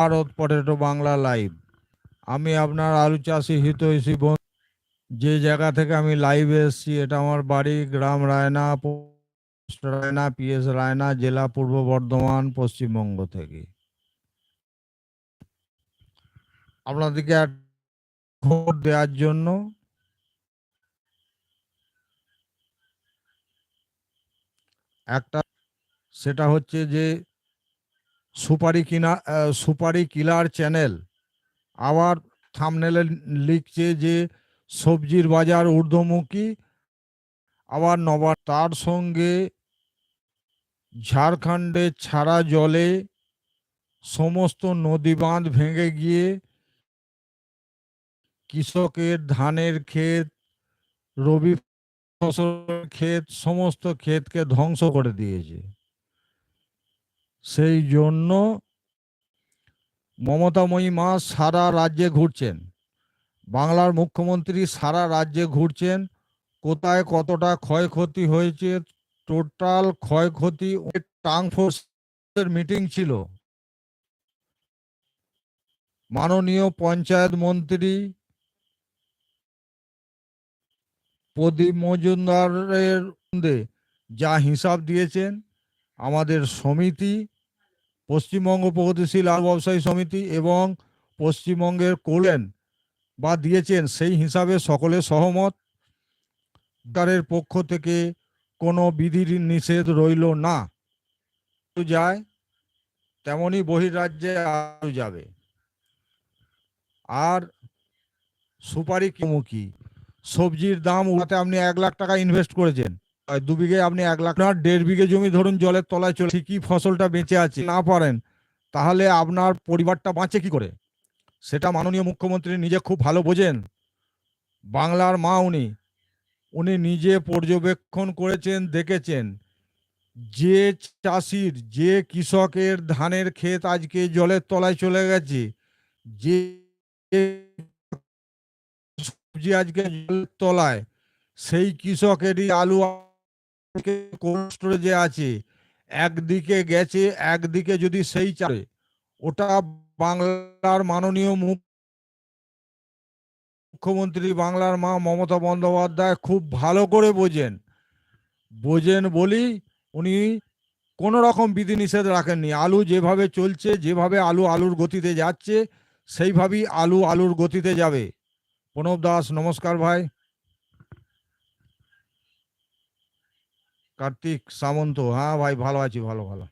Bharat potato Bangla live. আমি আপনার আলু চাষি হিতৈষী বন্ধু। যে জায়গা থেকে আমি লাইভে এসেছি, এটা আমার বাড়ি, গ্রাম রায়না রায়না, পিএস রায়না, জেলা পূর্ব বর্ধমান, পশ্চিমবঙ্গ থেকে। আপনাদেরকে খবর দেওয়ার জন্য একটা সেটা হচ্ছে যে সুপারি কিনা সুপারি কিলার চ্যানেল। আবার থামনেলে লিখছে যে, সবজির বাজার ঊর্ধ্বমুখী। আবার নবার তার সঙ্গে ঝাড়খণ্ডে ছাড়া জলে সমস্ত নদী বাঁধ ভেঙে গিয়ে কৃষকের ধানের ক্ষেত, রবি ফসল ক্ষেত, সমস্ত ক্ষেতকে ধ্বংস করে দিয়েছে। সেই জন্য মমতাময়ী মা সারা রাজ্যে ঘুরছেন। বাংলার মুখ্যমন্ত্রী সারা রাজ্যে ঘুরছেন। কোথায় কতটা ক্ষয়ক্ষতি হয়েছে, টোটাল ক্ষয়ক্ষতি ফোর্সের মিটিং ছিল। মাননীয় পঞ্চায়েত মন্ত্রী প্রদীপ মজুমদারের যা হিসাব দিয়েছেন আমাদের সমিতি, পশ্চিমবঙ্গ প্রগতিশীল আর ব্যবসায়ী সমিতি এবং পশ্চিমবঙ্গের কোলেন বা দিয়েছেন সেই হিসাবে সকলে সহমত। সরকারের পক্ষ থেকে কোনো বিধির নিষেধ রইল না। যায়, তেমনি বহির্রাজ্যে আলু যাবে। আর সুপারি মুখী সবজির দাম উঠাতে আপনি এক লাখ টাকা ইনভেস্ট করেছেন। দু বিঘে আপনি এক লাখ না, দেড় বিঘে জমি ধরুন জলের তলায় চলে, ঠিকই ফসলটা বেঁচে আছে, না পারেন, তাহলে আপনার পরিবারটা বাঁচে কি করে? সেটা মাননীয় মুখ্যমন্ত্রী নিজে খুব ভালো বোঝেন। বাংলার মা উনি উনি নিজে পর্যবেক্ষণ করেছেন, দেখেছেন। যে চাষির, যে কৃষকের ধানের ক্ষেত আজকে জলের তলায় চলে গেছে, যে সবজি আজকে জলের তলায়, সেই কৃষকেরই আলু কোল্ড স্টোরেজে আছে, একদিকে গেছে, একদিকে যদি সেই চালে, ওটা বাংলার মাননীয় মুখ- মুখ্যমন্ত্রী বাংলার মা মমতা বন্দ্যোপাধ্যায় খুব ভালো করে বোঝেন। বোঝেন বলি উনি কোনো রকম বিধিনিষেধ রাখেননি। আলু যেভাবে চলছে, যেভাবে আলু আলুর গতিতে যাচ্ছে, সেইভাবেই আলু আলুর গতিতে যাবে। প্রণব দাস, নমস্কার ভাই। কার্তিক সামন্ত হ্যাঁ ভাই, ভালো আছি, ভালো ভালো।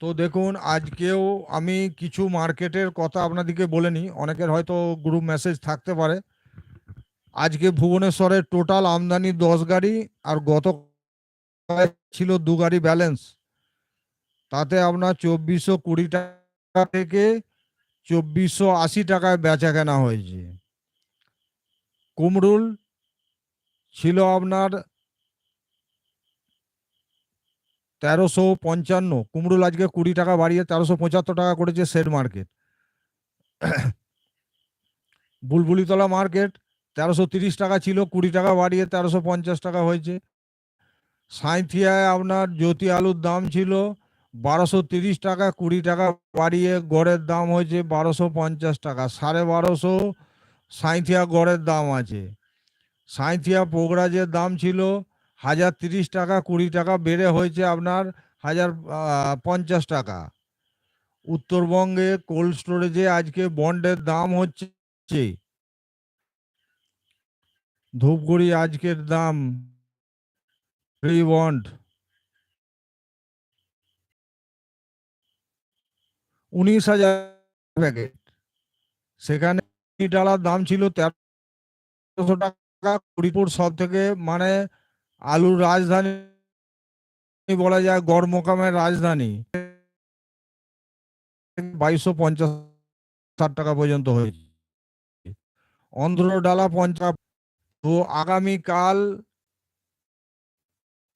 তো দেখুন, আজকেও আমি কিছু মার্কেটের কথা আপনাদেরকে বলে নিই। অনেকের হয়তো গ্রুপ মেসেজ থাকতে পারে। আজকে ভুবনেশ্বরের টোটাল আমদানি দশ গাড়ি আর গত ছিল দু গাড়ি ব্যালেন্স তাতে আপনার চব্বিশশো কুড়ি টাকা থেকে চব্বিশশো আশি টাকায় বেচা কেনা হয়েছে। কুমরুল ছিল আপনার তেরোশো পঞ্চান্ন। কুমড়ুল আজকে কুড়ি টাকা বাড়িয়ে তেরোশো পঁচাত্তর টাকা করেছে শেড মার্কেট বুলবুলিতলা মার্কেট তেরোশো তিরিশ টাকা ছিল, কুড়ি টাকা বাড়িয়ে তেরোশো পঞ্চাশ টাকা হয়েছে। সাঁইথিয়ায় আপনার জ্যোতি আলুর দাম ছিল বারোশো তিরিশ টাকা, কুড়ি টাকা বাড়িয়ে গড়ের দাম হয়েছে বারোশো পঞ্চাশ টাকা। সাড়ে বারোশো সাঁইথিয়া গড়ের দাম আছে। সাঁইথিয়া পোগরাজের দাম ছিল হাজার তিরিশ টাকা, কুড়ি টাকা, বেড়ে হয়েছে আপনার হাজার পঞ্চাশ টাকা। উত্তরবঙ্গে কোল্ড স্টোরেজে আজকে বন্ডের দাম হচ্ছে ধূপগুড়ি আজকের দাম ফ্রি বন্ড। উনিশ হাজার প্যাকেট। সেখানে ডালার দাম ছিল তেরোশো টাকা। কুড়িপুর সব থেকে মানে আলুর রাজধানী বলা যায় গড় মোকামের রাজধানী। বাইশশো পঞ্চাশ ষাট টাকা পর্যন্ত হয়েছে। অন্ধ্র ডালা পঞ্চাশ তো আগামীকাল